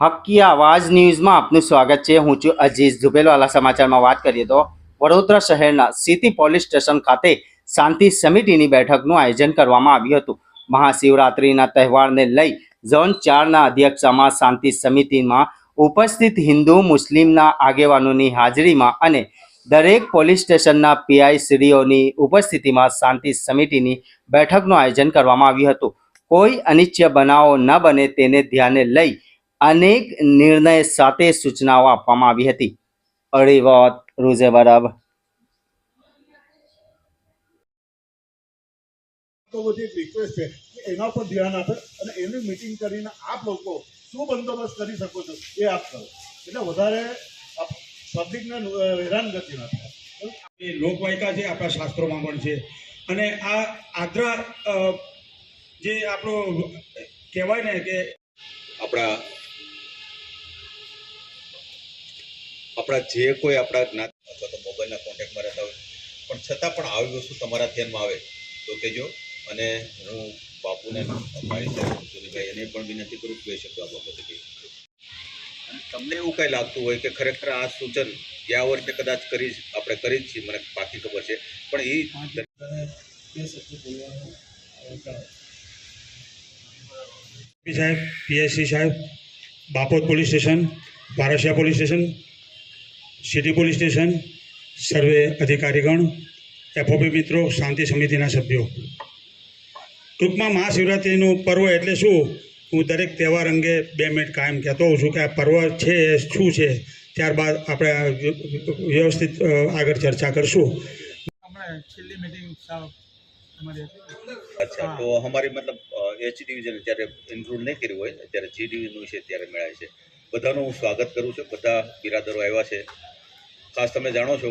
હક્કી આવાજ ન્યૂઝમાં આપનું સ્વાગત છે. હું છું અજીઝ ઝુબેલવાલા સમાચારમાં વાત કરીએ તો વડોદરા શહેરના સિટી પોલીસ સ્ટેશન ખાતે શાંતિ સમિતિની બેઠકનું આયોજન કરવામાં આવ્યું હતું. મહાશિવરાત્રિના તહેવારને લઈ ઝોન ચારના અધ્યક્ષામાં શાંતિ સમિતિમાં ઉપસ્થિત હિન્દુ, મુસ્લિમના આગેવાનોની હાજરીમાં અને દરેક પોલીસ સ્ટેશનના પીઆઈ શ્રીઓની ઉપસ્થિતિમાં શાંતિ સમિતિની બેઠકનું આયોજન કરવામાં આવ્યું હતું. કોઈ અનિચ્ય બનાવો ન બને તેને ધ્યાને લઈ અનેક નિર્ણય સાથે સૂચનાઓ આપવામાં આવી હતી. અડી વાત રૂઝે બરાબ તો બધી રિક્વેસ્ટ છે કે એના પર ધ્યાન આપે અને એની મિટિંગ કરીને આપ લોકો શું બંદોબસ્ત કરી શકો છો એ આપ કરો. એટલે વધારે પબ્લિકને હેરાન ન થાય એ લોકવાયકા છે આપણા શાસ્ત્રોમાં પણ છે. અને આ આદ્રા જે આપણો કહેવાય ને કે આપણા આપણા જે કોઈ આપણા જ્ઞાતિ અથવા તો મોબાઈલના કોન્ટેક્ટમાં રહેતા હોય. પણ છતાં પણ આવી વસ્તુ તમારા ધ્યાનમાં આવે, તો કહેજો. અને હું બાપુને મારી સાથે સુધીભાઈ એને પણ વિનંતી કરું કહી શકતો આ બાબતે અને તમને એવું કાંઈ લાગતું હોય કે ખરેખર આ સૂચન ગયા વર્ષે કદાચ કરી આપણે કરી જ છીએ, મને પાકી ખબર છે. પણ એ સાહેબ, પીએસસી સાહેબ, Bapod police station Barasiya police station city police station સર્વે અધિકારીગણ એફઓપી મિત્રો શાંતિ સમિતિના સભ્યો. ટૂંકમાં મહાશિવરાત્રિનું પર્વ એટલે શું? હું દરેક તહેવાર અંગે બે મિનિટ કાયમ કહેતો હોઉં છું કે આ પર્વ છે એ શું છે? ત્યારબાદ આપણે વ્યવસ્થિત આગળ ચર્ચા કરશું. છેલ્લી મિટિંગ અમારી અચ્છા તો અમારી મતલબ એચ ડિવિઝન જ્યારે ઇન્ક્લુડ નહીં કર્યું હોય ત્યારે જી ડિવિઝન છે ત્યારે મેળાય છે. બધાનું હું સ્વાગત કરું છું. બધા બિરાદરો આવ્યા છે. ખાસ તમે જાણો છો,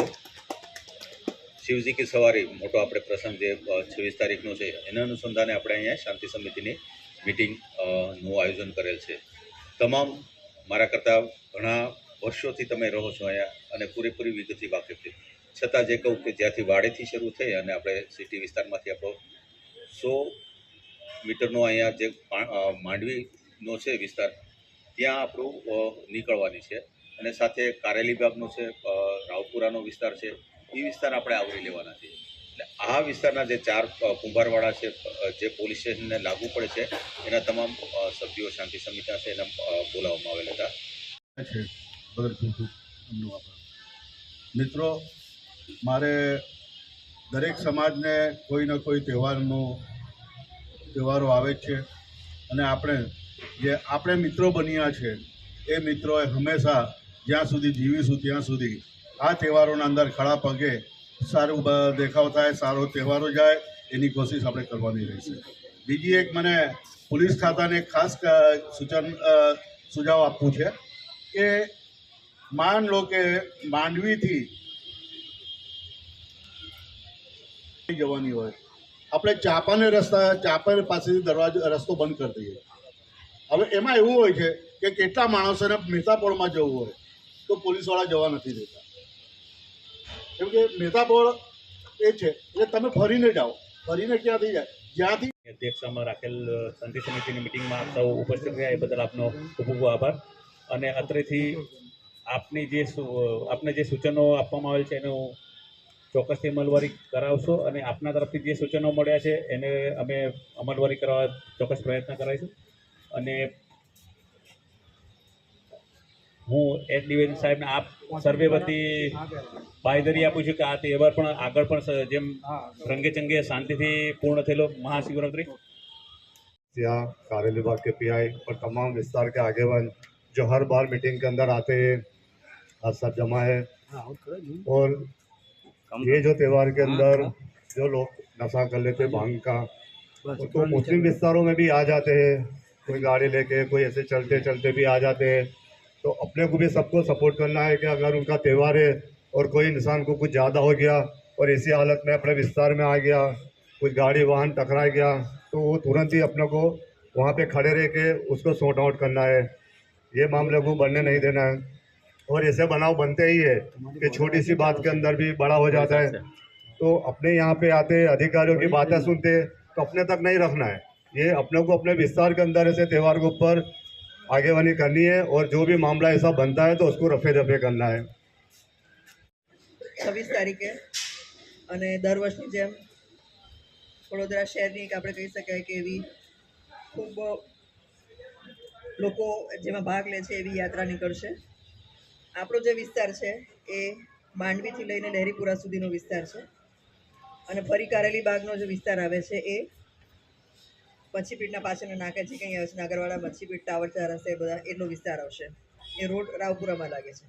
શિવજી કી સવારી મોટો આપણે પ્રસંગ જે છવ્વીસ તારીખનો છે, એના અનુસંધાને આપણે અહીંયા શાંતિ સમિતિની મિટિંગનું આયોજન કરેલ છે. તમામ મારા કરતાં ઘણા વર્ષોથી તમે રહો છો અહીંયા અને પૂરેપૂરી વિગતથી વાકેફ છે. છતાં જે કહું કે જ્યાંથી વાડેથી શરૂ થઈ અને આપણે સિટી વિસ્તારમાંથી આપણો સો મીટરનો અહીંયા જે માંડવીનો છે વિસ્તાર ત્યાં આપણું નીકળવાની છે. અને સાથે કારેલી બાગનો છે રાવપુરાનો વિસ્તાર છે, એ વિસ્તાર આપણે આવરી લેવાના છે. એટલે આ વિસ્તારના જે ચાર કુંભારવાળા છે જે પોલીસ સ્ટેશનને લાગુ પડે છે, એના તમામ સભ્યો શાંતિ સમિતિ છે એના બોલાવવામાં આવેલા હતા. મિત્રો, મારે દરેક સમાજને કોઈ ને કોઈ તહેવારનો, તહેવારો આવે છે. અને આપણે જે આપણે મિત્રો બન્યા છે, એ મિત્રોએ હંમેશા જ્યાં સુધી જીવીશું ત્યાં સુધી આ તહેવારોના અંદર ખડા પગે સારું દેખાવ થાય, સારો તહેવારો જાય, એની કોશિશ આપણે કરવાની રહેશે. બીજી એક મને પોલીસ ખાતાને ખાસ સૂચન સુઝાવ આપવું છે કે માન લો કે માંડવીથી જવાની હોય. આપણે ચાપાને રસ્તા, ચાપાને પાસેથી દરવાજો, રસ્તો બંધ કરી દઈએ. હવે એમાં એવું હોય છે કે કેટલા માણસોને મહેતાપોળમાં જવું હોય તો પોલીસવાળા જવા નથી દેતા. કેમ કે મહેતાપોળ એ છે, એટલે તમે ફરીને જાઓ, ફરીને ક્યાંથી જાય? જ્યાંથી અધ્યક્ષામાં રાખેલ શાંતિ સમિતિની મિટિંગમાં સૌ ઉપસ્થિત રહ્યા, એ બદલ આપનો ખૂબ ખૂબ આભાર. અને અત્રેથી આપની જે આપને જે સૂચનો આપવામાં આવેલ છે, એનું ચોક્કસથી અમલવારી કરાવશો અને આપના તરફથી જે સૂચનો મળ્યા છે, એને અમે અમલવારી કરવા ચોક્કસ પ્રયત્ન કરાવીશું. અને હું એચ ડિવિઝન સાહેબને આપ સર્વે વતી બાંયધરી આપું છું કે આ તહેવાર પણ આગળ પણ સ- જેમ રંગે ચંગે શાંતિથી પૂર્ણ થયેલો મહાશિવરાત્રિ यहाँ कारेली बाग के पीआई और तमाम विस्तार के आगेवन जो हर बार मीटिंग के अंदर आते हैं आज सब जमा है और ये जो त्यौहार के अंदर जो लोग नशा कर लेते हैं भांग का तो मुस्लिम विस्तारों में भी आ जाते हैं कोई गाड़ी लेके, कोई ऐसे चलते चलते भी आ जाते हैं। तो अपने को भी सबको सपोर्ट करना है कि अगर उनका त्यौहार है और कोई इंसान को कुछ ज़्यादा हो गया और इसी हालत में अपने विस्तार में आ गया कुछ गाड़ी, वाहन टकरा गया तो वो तुरंत ही अपने को वहाँ पे खड़े रह के उसको सॉर्ट आउट करना है। ये मामले को बढ़ने नहीं देना है। और ऐसे बनाव बनते ही है कि छोटी सी बात के अंदर भी बड़ा हो जाता है। तो अपने यहाँ पे आते अधिकारियों की बातें सुनते तो अपने तक नहीं रखना है। ये अपने को अपने विस्तार के अंदर ऐसे त्यौहार के ऊपर आगेवानी करनी है और जो भी मामला ऐसा बनता है तो उसको रफे दफे करना है છવ્વીસ તારીખે અને દર વર્ષની જેમ વડોદરા શહેરની એક આપણે કહી શકાય કે એવી ખૂબ લોકો જેમાં ભાગ લે છે એવી યાત્રા નીકળશે આપણો જે વિસ્તાર છે એ માંડવીથી લઈને લહેરીપુરા સુધીનો વિસ્તાર છે અને ફરી કારેલી બાગનો જે વિસ્તાર આવે છે એ મચ્છીપીટના પાછળના નાકા છે કંઈ આવે છે, નાગરવાડા મચ્છીપીટ ટાવર આવડતા હશે એ બધા, એટલો વિસ્તાર આવશે. એ રોડ રાવપુરામાં લાગે છે.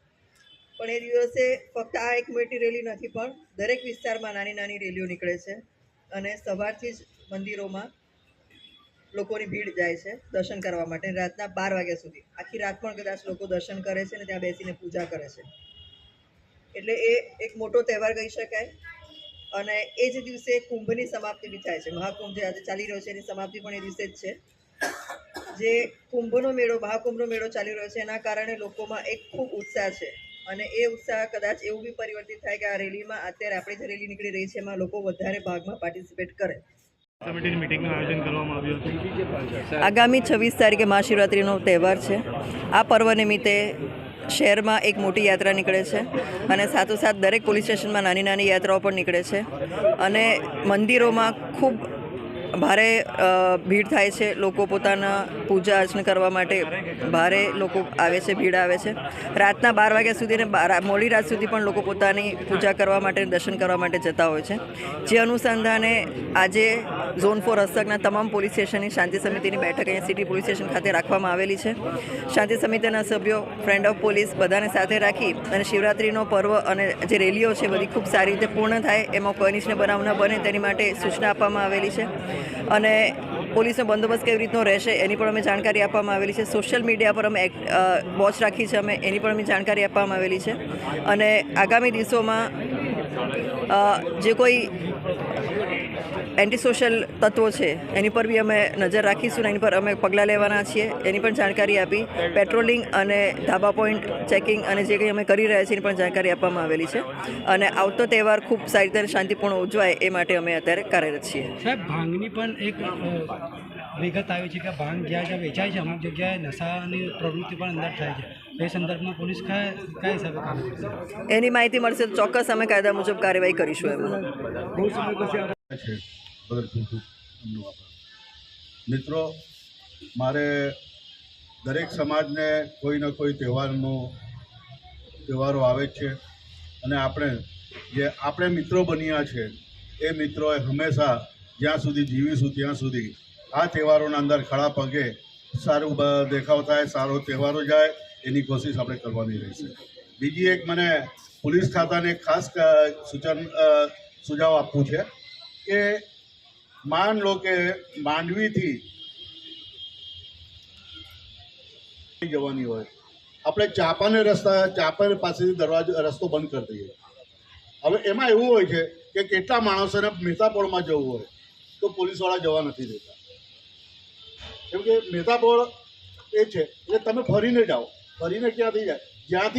પણ એ દિવસે ફક્ત આ એક મોટી રેલી નથી, પણ દરેક વિસ્તારમાં નાની નાની રેલીઓ નીકળે છે અને સવારથી જ મંદિરોમાં લોકોની ભીડ જાય છે દર્શન કરવા માટે. રાતના બાર વાગ્યા સુધી. આખી રાત પણ કદાચ લોકો દર્શન કરે છે અને ત્યાં બેસીને પૂજા કરે છે. એટલે એ એક મોટો તહેવાર કહી શકાય. અને એ જ દિવસે કુંભની સમાપ્તિ બી થાય છે. મહાકુંભ જે આજે ચાલી રહ્યો છે એની સમાપ્તિ પણ એ દિવસે જ છે. જે કુંભનો મેળો મહાકુંભનો મેળો ચાલી રહ્યો છે એના કારણે લોકોમાં એક ખૂબ ઉત્સાહ છે. અને એ ઉત્સાહ કદાચ એવું બી પરિવર્તિત થાય કે આ રેલીમાં અત્યારે આપણે જે રેલી નીકળી રહી છે એમાં લોકો વધારે ભાગમાં પાર્ટિસિપેટ કરે. કમિટીની મિટિંગનું આયોજન કરવામાં આવ્યું હતું. આગામી છવ્વીસ તારીખે મહાશિવરાત્રિનો તહેવાર છે. આ પર્વ નિમિત્તે શહેરમાં એક મોટી યાત્રા નીકળે છે અને સાથોસાથ દરેક પોલીસ સ્ટેશનમાં નાની નાની યાત્રાઓ પણ નીકળે છે. અને મંદિરોમાં ખૂબ ભારે ભીડ થાય છે. લોકો પોતાના પૂજા અર્ચના કરવા માટે ભારે લોકો આવે છે, ભીડ આવે છે. રાતના બાર વાગ્યા સુધી અને મોડી રાત સુધી પણ લોકો પોતાની પૂજા કરવા માટે દર્શન કરવા માટે જતા હોય છે. જે અનુસંધાને આજે ઝોન ફોર હસ્તકના તમામ પોલીસ સ્ટેશનની શાંતિ સમિતિની બેઠક અહીંયા સિટી પોલીસ સ્ટેશન ખાતે રાખવામાં આવેલી છે. શાંતિ સમિતિના સભ્યો ફ્રેન્ડ ઓફ પોલીસ બધાને સાથે રાખી અને શિવરાત્રિનો પર્વ અને જે રેલીઓ છે બધી ખૂબ સારી રીતે પૂર્ણ થાય એમાં કોઈ અનિષ્ટ બનાવ ન બને તેની માટે સૂચના આપવામાં આવેલી છે. અને પોલીસનો બંદોબસ્ત કેવી રીતનો રહેશે એની પણ અમે જાણકારી આપવામાં આવેલી છે. સોશિયલ મીડિયા પર અમે વોચ રાખી છે અમે, એની પણ અમે જાણકારી આપવામાં આવેલી છે. અને આગામી દિવસોમાં જે કોઈ એન્ટી સોશિયલ તત્વો છે એની પર બી અમે નજર રાખીશું અને એની પર અમે પગલાં લેવાના છીએ. એની પણ જાણકારી આપી. પેટ્રોલિંગ અને ધાબા પોઈન્ટ ચેકિંગ અને જે કંઈ અમે કરી રહ્યા છીએ એની પણ જાણકારી આપવામાં આવેલી છે. અને આવતો તહેવાર ખૂબ સારી રીતે શાંતિપૂર્ણ ઉજવાય એ માટે અમે અત્યારે કાર્યરત છીએ. સાહેબ ભાંગની પણ એક વિગત આવી છે કે ભાંગ જ્યાં જ્યાં વેચાય છે અમુક જગ્યાએ નશાની પ્રવૃત્તિ પણ અંદર થાય છે. એ સંદર્ભમાં પોલીસ કયા કયા હિસાબે કામ એની માહિતી મળશે તો ચોક્કસ અમે કાયદા મુજબ કાર્યવાહી કરીશું એમાં. ખૂબ ખૂબ આભાર. મિત્રો, મારે દરેક સમાજને કોઈ ને કોઈ તહેવારનો, તહેવારો આવે જ છે. અને આપણે જે આપણે મિત્રો બન્યા છે, એ મિત્રોએ હંમેશા જ્યાં સુધી જીવીશું ત્યાં સુધી આ તહેવારોના અંદર ખડા પગે સારું દેખાવ થાય, સારો તહેવારો જાય, એની કોશિશ આપણે કરવાની રહેશે. બીજી એક મને પોલીસ ખાતાને ખાસ સૂચન સુઝાવ આપવું છે કે માન લો કે માંડવીથી જવાની હોય. આપણે ચાપાને રસ્તા ચાપાને પાસેથી દરવાજો, રસ્તો બંધ કરી દઈએ. હવે એમાં એવું હોય છે કે કેટલા માણસોને મહેતાપોળમાં જવું હોય, તો પોલીસવાળા જવા નથી દેતા. કેમ કે મહેતાપોળ એ છે, એટલે તમે ફરીને જાઓ. ફરીને ક્યાંથી જાય? જ્યાંથી